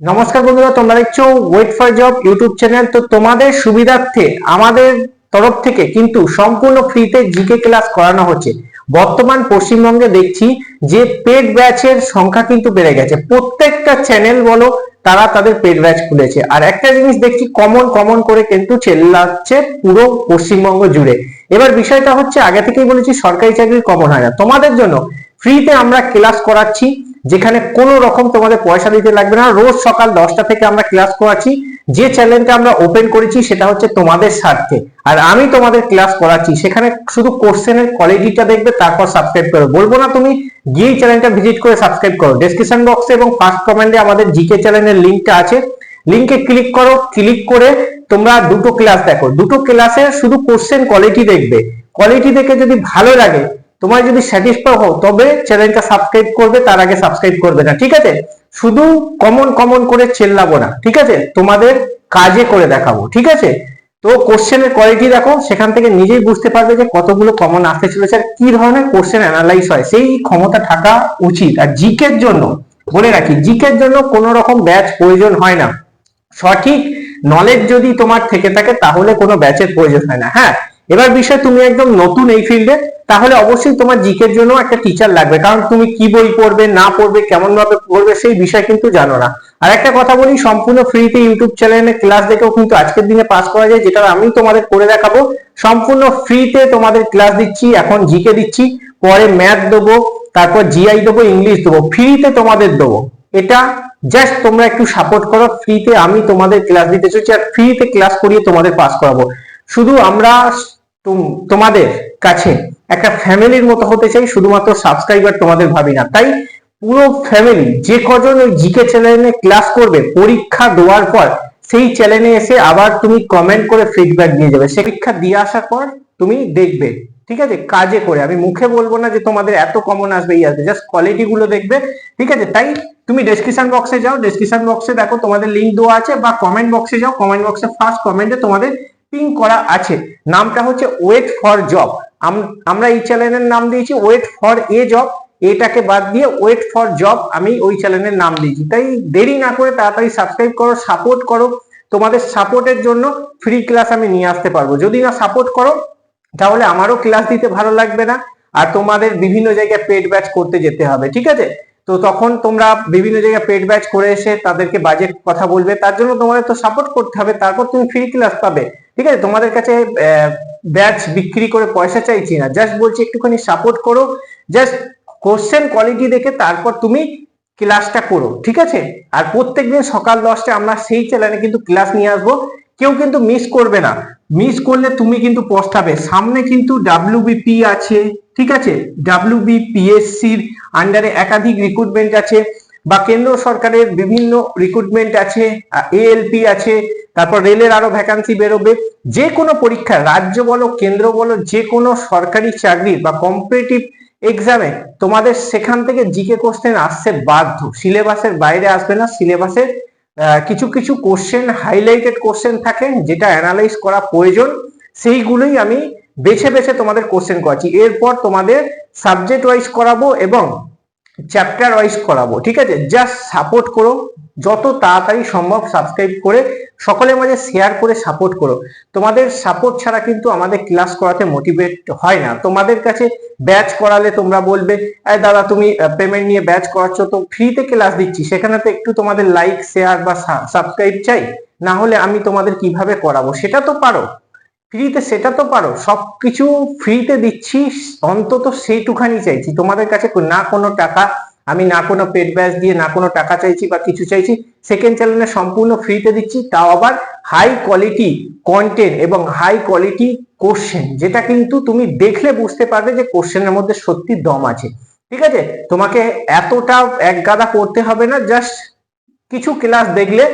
নমস্কার বন্ধুরা, তোমরা দেখছ wait for job YouTube channel তো তোমাদের সুবিধার্থে আমাদের তরফ থেকে কিন্তু সম্পূর্ণ ফ্রিতে জিকে ক্লাস করানো হচ্ছে। বর্তমান পশ্চিমবঙ্গে দেখছি যে পেড ব্যাচের সংখ্যা কিন্তু বেড়ে গেছে। প্রত্যেকটা চ্যানেল বলো, তারা তাদের পেড ব্যাচ খুলেছে। আর একটা জিনিস দেখছি কমন কমন করে কিন্তু চেল্লাচ্ছে পুরো পশ্চিমবঙ্গ জুড়ে। এবার বিষয়টা হচ্ছে, আগে থেকেই বলেছি, সরকারি চাকরি কমন হয় না। তোমাদের জন্য ফ্রিতে আমরা ক্লাস করাচ্ছি। যেখানে কোনো রকম তোমাদের পয়সা দিতে লাগবে না। রোজ সকাল দশটা থেকে আমরা ক্লাস করাচ্ছি। যে চ্যানেলটা আমরা ওপেন করেছি, সেটা হচ্ছে তোমাদের স্বার্থে। আর আমি তোমাদের ক্লাস করাচ্ছি। সেখানে শুধু কোশ্চেনের কোয়ালিটিটা দেখবে, তারপর সাবস্ক্রাইব করো বলব না তুমি গিয়ে চ্যানেলটা ভিজিট করে সাবস্ক্রাইব করো। ডেসক্রিপশন বক্সে এবং ফার্স্ট কমেন্টে আমাদের জিকে চ্যানেলের লিঙ্কটা আছে। লিঙ্কে ক্লিক করো। ক্লিক করে তোমরা দুটো ক্লাস দেখো। দুটো ক্লাসে শুধু কোশ্চেন কোয়ালিটি দেখবে। কোয়ালিটি দেখে যদি ভালো লাগে তোমার যদি স্যাটিসফাই হও, তবে চ্যানেলটা সাবস্ক্রাইব করবে, তার আগে সাবস্ক্রাইব করবে না, ঠিক আছে? শুধু কমন কমন করে চেল্লাবো না, ঠিক আছে? তোমাদের কাজে করে দেখাবো, ঠিক আছে? তো কোশ্চেনের কোয়ালিটি দেখো, সেখান থেকে নিজেই বুঝতে পারবে যে কতগুলো কমন আসতে চলেছে আর কি ধরনের কোশ্চেন অ্যানালাইজ হয়। সেই ক্ষমতা থাকা উচিত। আর জিকের জন্য, বলে রাখি জিকের জন্য কোনো রকম ব্যাচ প্রয়োজন হয় না। সঠিক নলেজ যদি তোমার থেকে থাকে, তাহলে কোনো ব্যাচের প্রয়োজন হয় না হ্যাঁ? এবার বিষয়, তুমি একদম নতুন এই ফিল্ডে তাহলে অবশ্যই তোমার জিকের জন্য একটা টিচার লাগবে। কারণ তুমি কি বই পড়বে, না পড়বে কেমন ভাবে পড়বে, সেই বিষয় কিন্তু জানো না। আর একটা কথা বলি, সম্পূর্ণ ফ্রিতে ইউটিউব চ্যানেলে ক্লাস দেখেও কিন্তু আজকের দিনে পাস করা যায়, যেটা আমি তোমাদের করে দেখাবো। সম্পূর্ণ ফ্রিতে তোমাদের ক্লাস দিচ্ছি, এখন জিকে দিচ্ছি, পরে ম্যাথ দেবো, তারপর জিআই দেবো ইংলিশ দেবো ফ্রিতে তোমাদের দেবো। এটা জাস্ট তোমরা একটু সাপোর্ট করো ফ্রিতে আমি তোমাদের ক্লাস দিতে চলছি, আর ফ্রিতে ক্লাস করিয়ে তোমাদের পাস করাবো। শুধু আমরা তোমাদের কাছে একটা ফ্যামিলির মতো হতে চাই, শুধুমাত্র সাবস্ক্রাইবার তোমাদের ভাবি না। তাই পুরো ফ্যামিলি, যে কজন ওই জিকে চ্যানেলে ক্লাস করবে, পরীক্ষা দেওয়ার পর সেই চ্যানেলে এসে আবার তুমি কমেন্ট করে ফিডব্যাক দিয়ে যাবে। সে পরীক্ষা দিয়ে আসার পর তুমি দেখবে, ঠিক আছে? কাজে করে। আমি মুখে বলব না যে তোমাদের এত কমন আসবে এই আসবে জাস্ট কোয়ালিটি গুলো দেখবে, ঠিক আছে? তাই তুমি ডেসক্রিপশন বক্সে যাও। ডেসক্রিপশন বক্সে দেখো তোমাদের লিংক দেওয়া আছে, বা কমেন্ট বক্সে যাও। কমেন্ট বক্সে ফার্স্ট কমেন্টে তোমাদের পিং করা আছে। নামটা হচ্ছে ওয়েট ফর জব আমরা এই চ্যানেলের নাম দিয়েছি ওয়েট ফর এ জব এটাকে বাদ দিয়ে ওয়েট ফর জব আমি ওই চ্যানেলের নাম দিয়েছি। তাই দেরি না করে তাড়াতাড়ি সাবস্ক্রাইব করো সাপোর্ট করো। তোমাদের সাপোর্টের জন্য ফ্রি ক্লাস আমি নিয়ে আসতে পারব। যদি না সাপোর্ট করো, তাহলে আমারও ক্লাস দিতে ভালো লাগবে না। আর তোমাদের বিভিন্ন জায়গায় পেড ব্যাচ করতে যেতে হবে। ঠিক আছে? তো তখন তোমরা বিভিন্ন জায়গায় পেড ব্যাচ করে এসে তাদেরকে বাজেট কথা বলবে, তার জন্য তোমাদের তো সাপোর্ট করতে হবে, তারপর তুমি ফ্রি ক্লাস পাবে। ঠিক আছে? তোমাদের কাছে ব্যাচ বিক্রি করে পয়সা চাইছি না। জাস্ট বলছি একটুখানি সাপোর্ট করো জাস্ট কোশ্চেন কোয়ালিটি দেখে তারপর তুমি ক্লাসটা করো, ঠিক আছে? আর প্রত্যেকদিন সকাল দশটায় আমরা সেই চ্যানেলে কিন্তু ক্লাস নিয়ে আসব। কেউ কিন্তু মিস করবে না। মিস করলে তুমি কিন্তু পস্তাবে। সামনে কিন্তু ডাব্লিউবিপি আছে। ঠিক আছে? ডাব্লিউ ডাব্লিউবিপিএসসির আন্ডারে একাধিক রিক্রুটমেন্ট আছে বা কেন্দ্র সরকারের বিভিন্ন রিক্রুটমেন্ট আছে এএলপি আছে, তারপর রেলের আরও ভ্যাকান্সি বেরোবে। যে কোনো পরীক্ষা, রাজ্য বলো, কেন্দ্র বলো, যে কোনো সরকারি চাকরি বা কম্পিটিটিভ এক্সামে তোমাদের সেখান থেকে জিকে কোশ্চেন আসছে বাধ্য। সিলেবাসের বাইরে আসবে না। সিলেবাসের কিছু কিছু কোশ্চেন হাইলাইটেড কোশ্চেন থাকে যেটা অ্যানালাইজ করা প্রয়োজন। সেইগুলোই আমি বেছে বেছে তোমাদের কোশ্চেন করাচ্ছি। এরপর তোমাদের সাবজেক্ট ওয়াইজ করাবো এবং চ্যাপ্টার ওয়াইজ করাবো, ঠিক আছে? জাস্ট সাপোর্ট করো, যত তাড়াতাড়ি সম্ভব সাবস্ক্রাইব করে, সকলের মাঝে শেয়ার করে সাপোর্ট করো। তোমাদের সাপোর্ট ছাড়া কিন্তু আমাদের ক্লাস করাতে মোটিভেট হয় না। তোমাদের কাছে ব্যাচ করালে তোমরা বলবে এই দাদা, তুমি পেমেন্ট নিয়ে ব্যাচ করাচ্ছ, তো ফ্রিতে ক্লাস দিচ্ছি। সেখানে তো একটু তোমাদের লাইক শেয়ার বা সাবস্ক্রাইব চাই। না হলে আমি তোমাদের কীভাবে করাবো? সেটা তো পারো। ফ্রিতে সেটা তো পারো, সবকিছু ফ্রিতে দিচ্ছি, অন্তত সেইটুখানি চাইছি। তোমাদের কাছে না কোনো টাকা, আমি না কোনো পেড ব্যাচ দিয়ে না কোনো টাকা চাইছি বা কিছু চাইছি সেকেন্ড চ্যানেলে সম্পূর্ণ ফ্রিতে দিচ্ছি, তাও আবার হাই কোয়ালিটি কন্টেন্ট এবং হাই কোয়ালিটি কোশ্চেন যেটা কিন্তু তুমি দেখলে বুঝতে পারবে যে কোশ্চেনের মধ্যে সত্যি দম আছে। ঠিক আছে? তোমাকে এতটা এক গাদা করতে হবে না জাস্ট কিছু ক্লাস দেখলে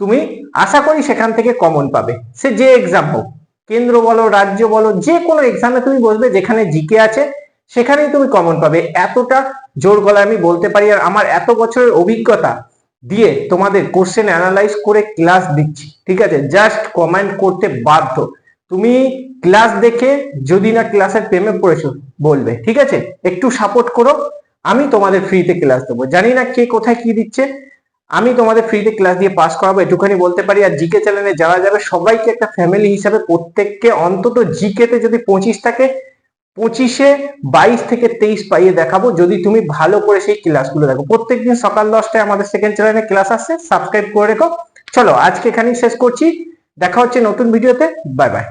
তুমি আশা করি সেখান থেকে কমন পাবে। সে যে এক্সাম হোক। কেন্দ্র বলো, রাজ্য বলো যে কোনো এক্সামে তুমি বসবে যেখানে জিকে আছে, সেখানেই তুমি কমন পাবে। এতটা জোর গলায় আমি বলতে পারি আর আমার এত বছরের অভিজ্ঞতা দিয়ে তোমাদের কোশ্চেন অ্যানালাইজ করে ক্লাস দিচ্ছি। ঠিক আছে? জাস্ট কমেন্ট করতে বাধ্য। তুমি ক্লাস দেখে যদি না ক্লাসের প্রেমে পড়েছো, বলবে। ঠিক আছে? একটু সাপোর্ট করো। আমি তোমাদের ফ্রিতে ক্লাস দেবো। জানি না কে কোথায় কি দিচ্ছে। আমি তোমাদের ফ্রিতে ক্লাস দিয়ে পাস করাবো এটুখানি বলতে পারি, আর জিকে চ্যানেলে যারা যাবে সবাইকে একটা ফ্যামিলি হিসাবে প্রত্যেককে অন্তত জিকে তে যদি পঁচিশ থাকে, পঁচিশে বাইশ থেকে তেইশ পাইয়ে দেখাবো, যদি তুমি ভালো করে সেই ক্লাসগুলো দেখো। প্রত্যেকদিন সকাল দশটায় আমাদের সেকেন্ড চ্যানেলে ক্লাস আসছে সাবস্ক্রাইব করে রেখো। চলো, আজকে এখানেই শেষ করছি। দেখা হচ্ছে নতুন ভিডিওতে বাই বাই